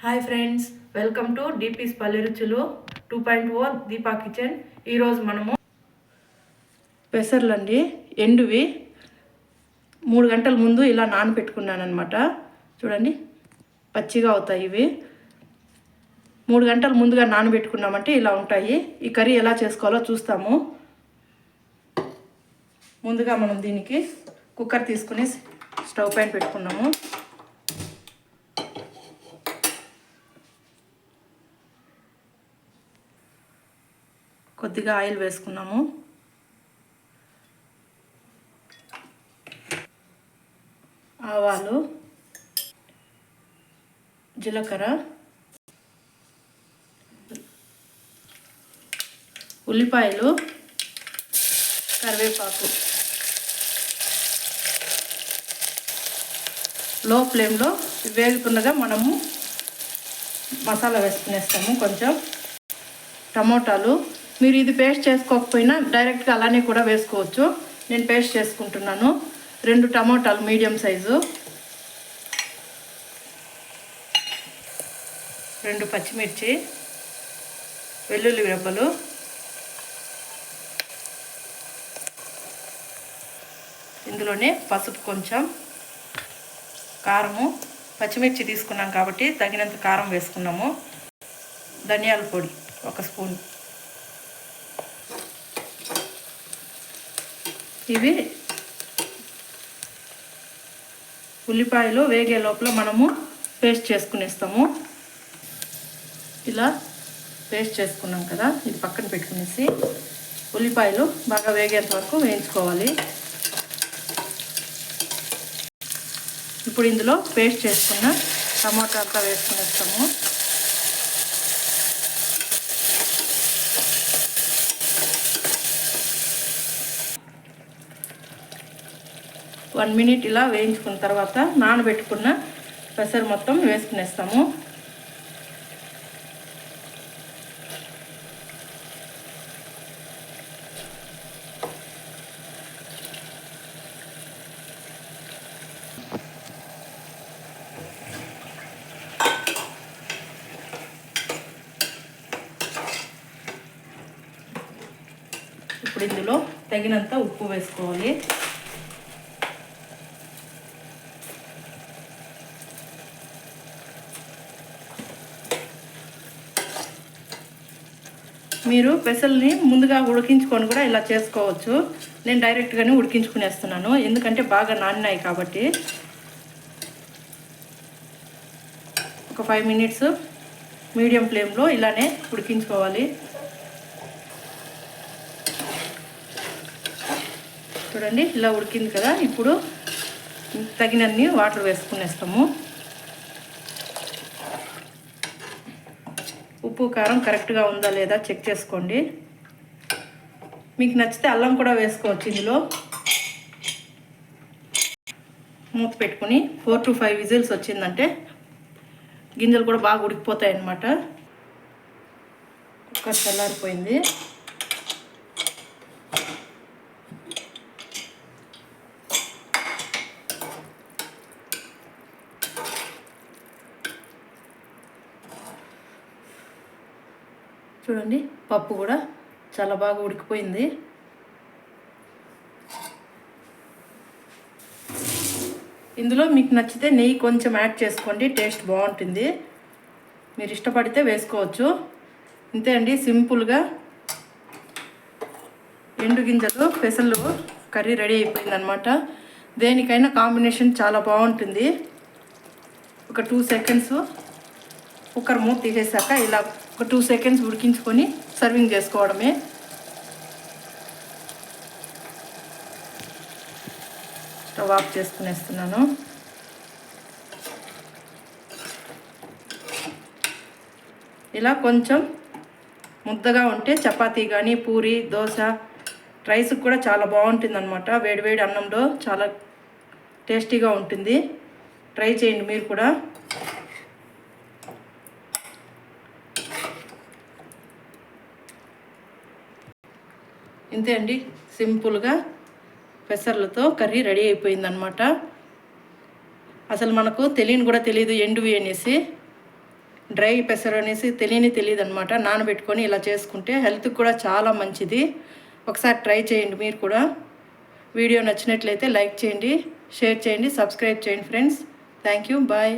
Hi friends welcome to Deepa's Palle Ruchulu two point O oh Deepa kitchen. ఈరోజు మనము పెసర్లండి ఎండువి. మూడు గంటల ముందు ఇలా నానబెట్టుకున్నాను అనమాట చూడండి పచ్చిగా అవుతాయి ఇవి. మూడు గంటల ముందుగా నానబెట్టుకున్నామంటే ఇలా ఉంటాయి. ఈ కర్రీ ఎలా చేసుకోవాలో చూస్తాము. ముందుగా మనం దీనికి కుక్కర్ తీసుకుని స్టవ్ పైన పెట్టుకున్నాము. కొద్దిగా ఆయిల్ వేసుకున్నాము. ఆవాలు జీలకర్ర ఉల్లిపాయలు కరివేపాకు. లో ఫ్లేమ్లో వేగుతుండగా మనము మసాలా వేసుకునేస్తాము కొంచెం. టమోటాలు మీరు ఇది పేస్ట్ చేసుకోకపోయినా డైరెక్ట్గా అలానే కూడా వేసుకోవచ్చు. నేను పేస్ట్ చేసుకుంటున్నాను. రెండు టమోటాలు మీడియం సైజు. రెండు పచ్చిమిర్చి. వెల్లుల్లి రెబ్బలు. ఇందులోనే పసుపు కొంచెం. కారము. పచ్చిమిర్చి తీసుకున్నాం కాబట్టి తగినంత కారం వేసుకున్నాము. ధనియాల పొడి ఒక స్పూన్. ఇవి ఉల్లిపాయలు వేగే లోపల మనము పేస్ట్ చేసుకునేస్తాము. ఇలా పేస్ట్ చేసుకున్నాం కదా ఇది పక్కన పెట్టుకునేసి ఉల్లిపాయలు బాగా వేగేంత వరకు వేయించుకోవాలి. ఇప్పుడు ఇందులో పేస్ట్ చేసుకున్న టమాటా అంతా వేసుకునేస్తాము. వన్ మినిట్ ఇలా వేయించుకున్న తర్వాత నానబెట్టుకున్న పెసరు మొత్తం వేసుకునేస్తాము. ఇప్పుడు ఇందులో తగినంత ఉప్పు వేసుకోవాలి. మీరు పెసల్ని ముందుగా ఉడికించుకొని కూడా ఇలా చేసుకోవచ్చు. నేను డైరెక్ట్గానే ఉడికించుకునేస్తున్నాను. ఎందుకంటే బాగా నానినాయి కాబట్టి. ఒక ఫైవ్ మినిట్స్ మీడియం ఫ్లేమ్లో ఇలానే ఉడికించుకోవాలి. చూడండి ఇలా ఉడికింది కదా. ఇప్పుడు తగినన్ని వాటర్ వేసుకునేస్తాము. ఉప్పు కారం కరెక్ట్గా ఉందా లేదా చెక్ చేసుకోండి. మీకు నచ్చితే అల్లం కూడా వేసుకోవచ్చు ఇందులో. మూత పెట్టుకుని ఫోర్ టు ఫైవ్ విజిల్స్ వచ్చిందంటే గింజలు కూడా బాగా ఉడికిపోతాయి అన్నమాట కుక్కర్ చల్లారిపోయింది. చూడండి పప్పు కూడా చాలా బాగా ఉడికిపోయింది. ఇందులో మీకు నచ్చితే నెయ్యి కొంచెం యాడ్ చేసుకోండి టేస్ట్ బాగుంటుంది. మీరు ఇష్టపడితే వేసుకోవచ్చు. ఇంతే అండి సింపుల్గా ఎండు గింజలు పెసలు కర్రీ రెడీ అయిపోయిందనమాట దేనికైనా కాంబినేషన్ చాలా బాగుంటుంది. ఒక టూ సెకండ్స్ కుక్కర్ మూత తీసేసాక ఇలా ఒక టూ సెకండ్స్ ఉడికించుకొని సర్వింగ్ చేసుకోవడమే. స్టవ్ ఆఫ్ చేసుకునేస్తున్నాను. ఇలా కొంచెం ముద్దగా ఉంటే చపాతీ కానీ పూరి దోశ రైస్కి కూడా చాలా బాగుంటుంది అనమాట వేడివేడి అన్నంలో చాలా టేస్టీగా ఉంటుంది. ట్రై చేయండి మీరు కూడా. ఇంతే అండి. సింపుల్గా పెసర్లతో కర్రీ రెడీ అయిపోయిందనమాట అసలు మనకు తెలియని కూడా తెలియదు ఎండువి అనేసి. డ్రై పెసరు అనేసి తెలియని తెలియదు అనమాట నానబెట్టుకొని ఇలా చేసుకుంటే హెల్త్కి కూడా చాలా మంచిది. ఒకసారి ట్రై చేయండి మీరు కూడా. వీడియో నచ్చినట్లయితే లైక్ చేయండి షేర్ చేయండి సబ్స్క్రైబ్ చేయండి ఫ్రెండ్స్. Thank you bye.